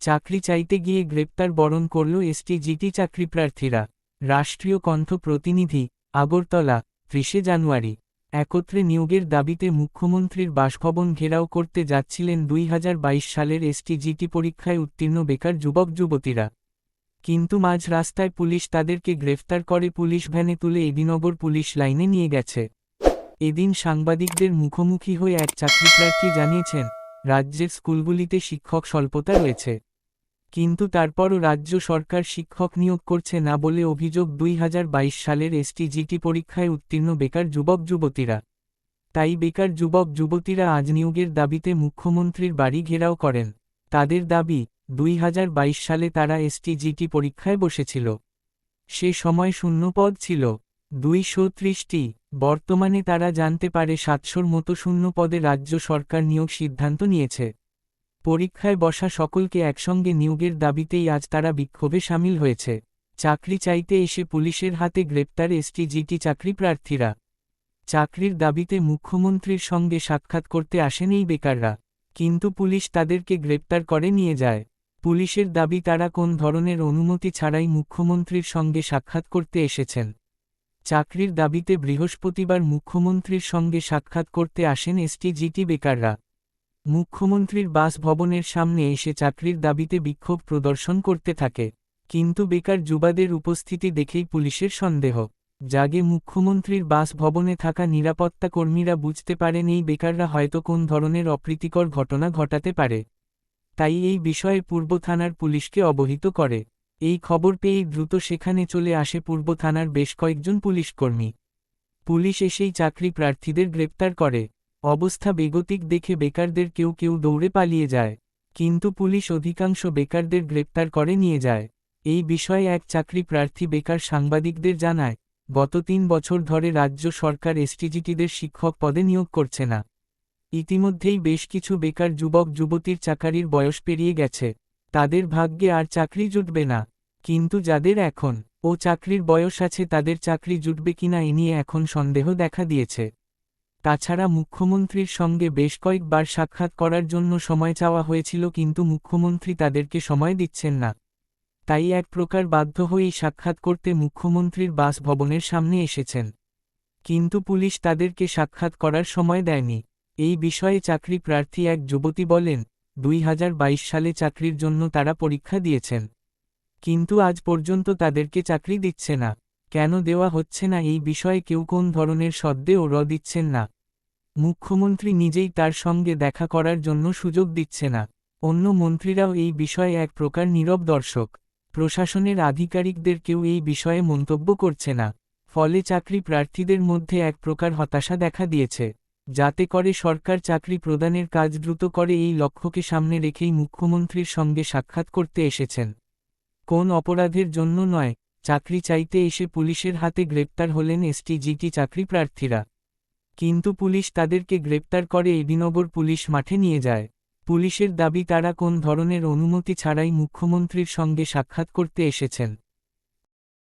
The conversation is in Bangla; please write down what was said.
চাকরি চাইতে গিয়ে গ্রেপ্তার বরণ করল এসটিজিটি চাকরিপ্রার্থীরা রাষ্ট্রীয় কণ্ঠ প্রতিনিধি আগরতলা, ত্রিশে জানুয়ারি। একত্রে নিয়োগের দাবিতে মুখ্যমন্ত্রীর বাসভবন ঘেরাও করতে যাচ্ছিলেন দুই হাজার বাইশ সালের এসটিজিটি পরীক্ষায় উত্তীর্ণ বেকার যুবক যুবতীরা। কিন্তু মাঝ রাস্তায় পুলিশ তাদেরকে গ্রেফতার করে পুলিশ ভ্যানে তুলে এদিনগর পুলিশ লাইনে নিয়ে গেছে। এদিন সাংবাদিকদের মুখোমুখি হয়ে এক চাকরিপ্রার্থী জানিয়েছেন, রাজ্যের স্কুলগুলিতে শিক্ষক স্বল্পতা রয়েছে। কিন্তু তারপরও রাজ্য সরকার শিক্ষক নিয়োগ করছে না বলে অভিযোগ দুই হাজার বাইশ সালের এসটিজিটি পরীক্ষায় উত্তীর্ণ বেকার যুবক যুবতীরা। তাই বেকার যুবক যুবতীরা আজ নিয়োগের দাবিতে মুখ্যমন্ত্রীর বাড়ি ঘেরাও করেন। তাদের দাবি, দুই হাজার বাইশ সালে তারা এসটিজিটি পরীক্ষায় বসেছিল। সে সময় শূন্য পদ ছিল। দুইশো ত্রিশটি, বর্তমানে তারা জানতে পারে সাতশোর মতো শূন্য পদে রাজ্য সরকার নিয়োগ সিদ্ধান্ত নিয়েছে। পরীক্ষায় বসা সকলকে একসঙ্গে নিয়োগের দাবিতেই আজ তারা বিক্ষোভে সামিল হয়েছে। চাকরি চাইতে এসে পুলিশের হাতে গ্রেপ্তার এসটিজিটি চাকরি প্রার্থীরা। চাকরির দাবিতে মুখ্যমন্ত্রীর সঙ্গে সাক্ষাৎ করতে আসেন এই বেকাররা। কিন্তু পুলিশ তাদেরকে গ্রেপ্তার করে নিয়ে যায়। পুলিশের দাবি তারা কোন ধরনের অনুমতি ছাড়াই মুখ্যমন্ত্রীর সঙ্গে সাক্ষাৎ করতে এসেছেন। চাকরির দাবিতে বৃহস্পতিবার মুখ্যমন্ত্রীর সঙ্গে সাক্ষাৎ করতে আসেন এসটিজিটি বেকাররা। মুখ্যমন্ত্রীর বাসভবনের সামনে এসে চাকরির দাবিতে বিক্ষোভ প্রদর্শন করতে থাকে, কিন্তু বেকার যুবাদের উপস্থিতি দেখেই পুলিশের সন্দেহ। জাগে মুখ্যমন্ত্রীর বাসভবনে থাকা নিরাপত্তা কর্মীরা বুঝতে পারেন এই বেকাররা হয়তো কোন ধরনের অপ্রীতিকর ঘটনা ঘটাতে পারে। তাই এই বিষয়ে পূর্ব থানার পুলিশকে অবহিত করে। এই খবর পেয়েই দ্রুত সেখানে চলে আসে পূর্ব থানার বেশ কয়েকজন পুলিশকর্মী। পুলিশ এসেই চাকরি প্রার্থীদের গ্রেপ্তার করে। অবস্থা বেগতিক দেখে বেকারদের কেউ কেউ দৌড়ে পালিয়ে যায়, কিন্তু পুলিশ অধিকাংশ বেকারদের গ্রেপ্তার করে নিয়ে যায়। এই বিষয়ে এক চাকরি প্রার্থী বেকার সাংবাদিকদের জানায়, গত তিন বছর ধরে রাজ্য সরকার এসটিজিটিদের শিক্ষক পদে নিয়োগ করছে না। ইতিমধ্যেই বেশ কিছু বেকার যুবক যুবতীর চাকারির বয়স পেরিয়ে গেছে, তাদের ভাগ্যে আর চাকরি জুটবে না, কিন্তু যাদের এখন ও চাকরির বয়স আছে তাদের চাকরি জুটবে কিনা এ নিয়ে এখন সন্দেহ দেখা দিয়েছে। তাছাড়া মুখ্যমন্ত্রীর সঙ্গে বেশ কয়েকবার সাক্ষাৎ করার জন্য সময় চাওয়া হয়েছিল কিন্তু মুখ্যমন্ত্রী তাদেরকে সময় দিচ্ছেন না। তাই এক প্রকার বাধ্য হয়েই সাক্ষাৎ করতে মুখ্যমন্ত্রীর বাসভবনের সামনে এসেছেন। কিন্তু পুলিশ তাদেরকে সাক্ষাৎ করার সময় দেয়নি। এই বিষয়ে চাকরি প্রার্থী এক যুবতী বলেন, দুই বাইশ সালে চাকরির জন্য তারা পরীক্ষা দিয়েছেন। কিন্তু আজ পর্যন্ত তাদেরকে চাকরি দিচ্ছে না। কেন দেওয়া হচ্ছে না? এই বিষয়ে কেউ কোন ধরনের সদ্দে ও র দিচ্ছেন না। মুখ্যমন্ত্রী নিজেই তার সঙ্গে দেখা করার জন্য সুযোগ দিচ্ছে না। অন্য মন্ত্রীরাও এই বিষয়ে এক প্রকার নীরব দর্শক। প্রশাসনের আধিকারিকদের কেউ এই বিষয়ে মন্তব্য করছে না। ফলে চাকরি প্রার্থীদের মধ্যে এক প্রকার হতাশা দেখা দিয়েছে। যাতে করে সরকার চাকরি প্রদানের কাজ দ্রুত করে এই লক্ষ্যকে সামনে রেখেই মুখ্যমন্ত্রীর সঙ্গে সাক্ষাৎ করতে এসেছেন। কোন অপরাধের জন্য নয় চাকরি চাইতে এসে পুলিশের হাতে গ্রেপ্তার হলেন এসটিজিটি চাকরি প্রার্থীরা। কিন্তু পুলিশ তাদেরকে গ্রেপ্তার করে এডিনগর পুলিশ মাঠে নিয়ে যায়। পুলিশের দাবি, তারা কোন ধরনের অনুমতি ছাড়াই মুখ্যমন্ত্রীর সঙ্গে সাক্ষাৎ করতে এসেছেন।